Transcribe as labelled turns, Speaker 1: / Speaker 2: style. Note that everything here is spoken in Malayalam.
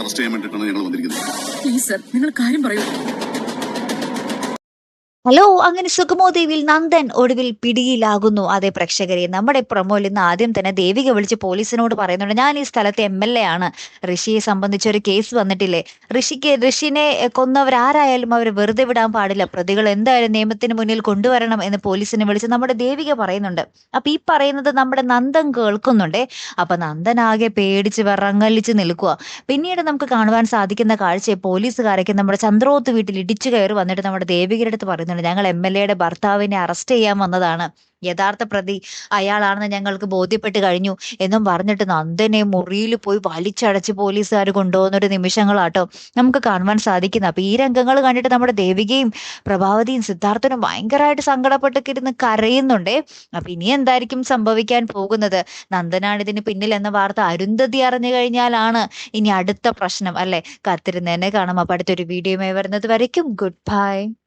Speaker 1: അറസ്റ്റ് ചെയ്യാൻ വേണ്ടിയിട്ടാണ് ഞങ്ങൾ വന്നിരിക്കുന്നത്.
Speaker 2: പ്ലീസ് സർ നിങ്ങൾ കാര്യം പറയൂ.
Speaker 3: ഹലോ അങ്ങനെ സുഗമോ ദേവിയിൽ നന്ദൻ ഒടുവിൽ പിടിയിലാകുന്നു. അതെ പ്രേക്ഷകരെ നമ്മുടെ പ്രൊമോയിൽ ഇന്ന് ആദ്യം തന്നെ ദേവിക വിളിച്ച് പോലീസിനോട് പറയുന്നുണ്ട്. ഞാൻ ഈ സ്ഥലത്തെ എം എൽ എ ആണ്. ഋഷിയെ സംബന്ധിച്ച ഒരു കേസ് വന്നിട്ടില്ലേ? ഋഷിക്ക് ഋഷിനെ കൊന്നവർ ആരായാലും അവർ വെറുതെ വിടാൻ പാടില്ല. പ്രതികൾ എന്തായാലും നിയമത്തിന് മുന്നിൽ കൊണ്ടുവരണം എന്ന് പോലീസിനെ വിളിച്ച് നമ്മുടെ ദേവിക പറയുന്നുണ്ട്. അപ്പൊ ഈ പറയുന്നത് നമ്മുടെ നന്ദൻ കേൾക്കുന്നുണ്ടേ. അപ്പൊ നന്ദൻ ആകെ പേടിച്ച് വിറങ്ങലിച്ച് നിൽക്കുക പിന്നീട് നമുക്ക് കാണുവാൻ സാധിക്കുന്ന കാഴ്ചയെ പോലീസുകാരൊക്കെ നമ്മുടെ ചന്ദ്രോത്ത് വീട്ടിൽ ഇടിച്ചു കയറി വന്നിട്ട് നമ്മുടെ ദേവികയുടെ അടുത്ത് പറയുന്നുണ്ട്. ഞങ്ങൾ എം എൽ എയുടെ ഭർത്താവിനെ അറസ്റ്റ് ചെയ്യാൻ വന്നതാണ്. യഥാർത്ഥ പ്രതി അയാളാണെന്ന് ഞങ്ങൾക്ക് ബോധ്യപ്പെട്ട് കഴിഞ്ഞു എന്നും പറഞ്ഞിട്ട് നന്ദനെ മുറിയിൽ പോയി വലിച്ചടച്ച് പോലീസുകാർ കൊണ്ടുപോകുന്നൊരു നിമിഷങ്ങളാട്ടോ നമുക്ക് കാണുവാൻ സാധിക്കുന്നത്. അപ്പൊ ഈ രംഗങ്ങൾ കണ്ടിട്ട് നമ്മുടെ ദേവികയും പ്രഭാവതിയും സിദ്ധാർത്ഥനും ഭയങ്കരമായിട്ട് സങ്കടപ്പെട്ടൊക്കെ ഇരുന്ന് കരയുന്നുണ്ടേ. അപ്പൊ ഇനി എന്തായിരിക്കും സംഭവിക്കാൻ പോകുന്നത്? നന്ദനാണ് ഇതിന് പിന്നിൽ എന്ന വാർത്ത അരുന്ധതി അറിഞ്ഞു കഴിഞ്ഞാലാണ് ഇനി അടുത്ത പ്രശ്നം അല്ലെ? കാത്തിരുന്നേനെ കാണാം. അപ്പൊ അടുത്തൊരു വീഡിയോയുമായി വരുന്നത് വരയ്ക്കും. Good bye